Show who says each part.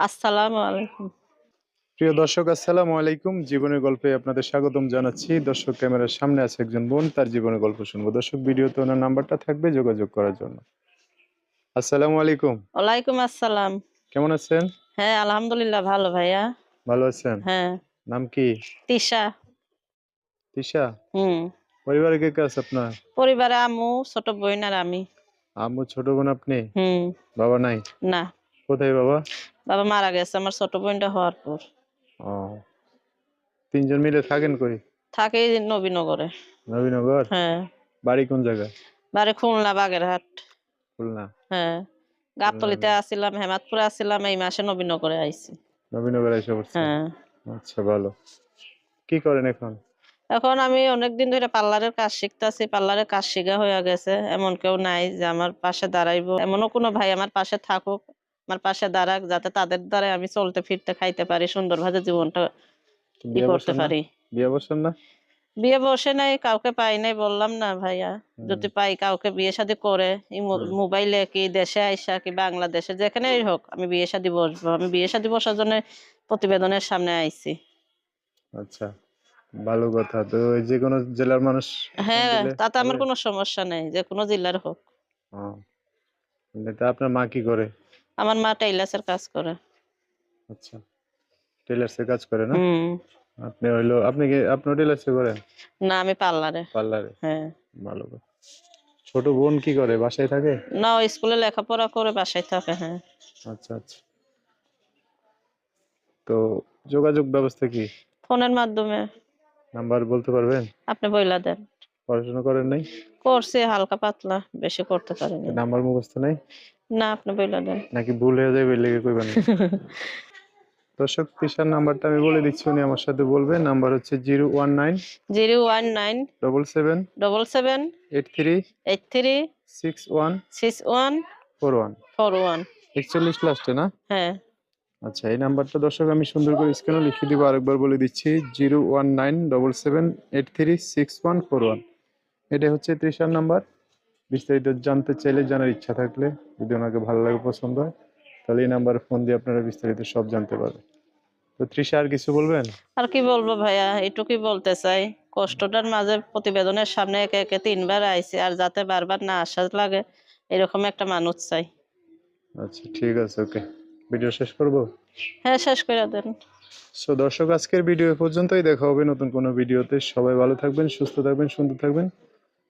Speaker 1: আসসালামু আলাইকুম।
Speaker 2: প্রিয় দর্শক আসসালামু আলাইকুম। জীবনের গল্পে আপনাদের স্বাগতম জানাচ্ছি। দর্শক ক্যামেরার সামনে আছে একজন বোন তার জীবনের গল্প শুনব। দর্শক ভিডিওতে ওনার নাম্বারটা থাকবে যোগাযোগ করার জন্য। আসসালামু আলাইকুম।
Speaker 1: ওয়ালাইকুম আসসালাম।
Speaker 2: কেমন আছেন?
Speaker 1: হ্যাঁ আলহামদুলিল্লাহ ভালো ভাইয়া।
Speaker 2: ভালো আছেন?
Speaker 1: হ্যাঁ।
Speaker 2: নাম কি?
Speaker 1: তিশা।
Speaker 2: তিশা?
Speaker 1: হুম।
Speaker 2: পরিবারে কে কে আছে আপনার?
Speaker 1: পরিবারে আমু ছোট বোন আর আমি।
Speaker 2: আম্মু ছোট বোন আপনি?
Speaker 1: হুম।
Speaker 2: বাবা নাই?
Speaker 1: না।
Speaker 2: কোথায় বাবা?
Speaker 1: বাবা মারা গেছে আমার ছোট বোনটা হওয়ার পর।
Speaker 2: ও। তিনজন মিলে থাকেন কই?
Speaker 1: থাকে নবীনগরে।
Speaker 2: নবীনগর?
Speaker 1: হ্যাঁ।
Speaker 2: বাড়ি কোন জায়গায়?
Speaker 1: বাড়ি খুলনা বাগেরহাট।
Speaker 2: খুলনা।
Speaker 1: হ্যাঁ। গাবতলিতে আসছিলাম হেমাদপুরে আসছিলাম এই মাসে নবীনগরে আইছি।
Speaker 2: নবীনগর এসে পড়ছে?
Speaker 1: হ্যাঁ।
Speaker 2: আচ্ছা ভালো। কি করেন এখন?
Speaker 1: এখন আমি অনেকদিন ধরে পার্লারের কাজ শিখতেছি পার্লারের কাজ শিখা হয়ে গেছে। এমন কেউ নাই যে আমার পাশে দাঁড়াইবো। এমনও কোনো ভাই আমার পাশে থাকুক। আমার পাশে দাঁড়াক যাতে তাদের দ্বারা আমি চলতে ফিরতে খাইতে পারি সুন্দরভাবে জীবনটা ই
Speaker 2: বিয়ে
Speaker 1: করতে পারি।
Speaker 2: বিয়ে বসেন না?
Speaker 1: বিয়ে বসে নাই কাউকে পাই নাই বললাম না ভাইয়া। যদি পাই কাউকে বিয়ে শাদী করে। মোবাইলে কি দেশে আইসা কি বাংলাদেশে যেখানেই হোক আমি বিয়ে শাদী বসবো। আমি বিয়ে শাদী বসার জন্য প্রতিবেদনের সামনে আইছি।
Speaker 2: আচ্ছা ভালো কথা। তো ওই যে কোনো জেলার মানুষ
Speaker 1: হ্যাঁ তাতে আমার কোনো সমস্যা নেই যে কোনো জেলার হোক।
Speaker 2: তা আপনার মা কি করে?
Speaker 1: আমার মা টাইলাসের কাজ করে।
Speaker 2: আচ্ছা টেলার্সে কাজ করে না?
Speaker 1: হুম।
Speaker 2: আপনি হইল আপনি কি আপনি টেলার্সে করেন?
Speaker 1: না আমি পার্লারে।
Speaker 2: পার্লারে?
Speaker 1: হ্যাঁ।
Speaker 2: ভালো ছোট বোন কি করে বাসায় থাকে?
Speaker 1: না স্কুলে লেখাপড়া করে বাসায় থাকে হ্যাঁ।
Speaker 2: আচ্ছা আচ্ছা। তো যোগাযোগ ব্যবস্থা কি?
Speaker 1: ফোনের মাধ্যমে।
Speaker 2: নাম্বার বলতে পারবেন?
Speaker 1: আপনি বইলা দেন।
Speaker 2: পড়াশোনা করেন নাই?
Speaker 1: করছে হালকা পাতলা বেশি করতে পারিনি।
Speaker 2: নাম্বার মুখস্থ নাই?
Speaker 1: না আপনি বইলা দেন।
Speaker 2: নাকি ভুল হয়ে যাবে লেগে কইবেন? দর্শক তিশার নাম্বারটা আমি বলে দিচ্ছি উনি আমার সাথে বলবে। নাম্বার হচ্ছে zero one nine
Speaker 1: zero one nine
Speaker 2: double seven
Speaker 1: double seven
Speaker 2: eight three
Speaker 1: eight three
Speaker 2: six one
Speaker 1: six one
Speaker 2: four one.
Speaker 1: Four one.
Speaker 2: একচল্লিশ লাস্টে না?
Speaker 1: হ্যাঁ।
Speaker 2: আচ্ছা এই নাম্বারটা দর্শক আমি সুন্দর করে স্ক্রিনে লিখে দিব আরেকবার বলে দিচ্ছি zero one nine double seven eight three six one four one. এটা হচ্ছে তৃষার নাম্বার। বিস্তারিত জানতে চাইলে জানার ইচ্ছা থাকলে যদি ওনাকে ভালো লাগে পছন্দ হয় তাহলে এই নাম্বারে ফোন দিয়ে আপনারা বিস্তারিত সব জানতে পারবেন। তো তৃষা আর কিছু বলবেন?
Speaker 1: আর কি বলব ভাইয়া এটুকুই বলতে চাই। কষ্টটার মাঝে প্রতিবেদনের সামনে একে একে তিনবার আইছে আর যাতে বারবার না আসা লাগে এরকম একটা মানুষ চাই।
Speaker 2: আচ্ছা ঠিক আছে ওকে। ভিডিও শেষ করব?
Speaker 1: হ্যাঁ শেষ করে দেন।
Speaker 2: সো দর্শক আজকের ভিডিও পর্যন্তই। দেখা হবে নতুন কোনো ভিডিওতে। সবাই ভালো থাকবেন সুস্থ থাকবেন সুন্দর থাকবেন।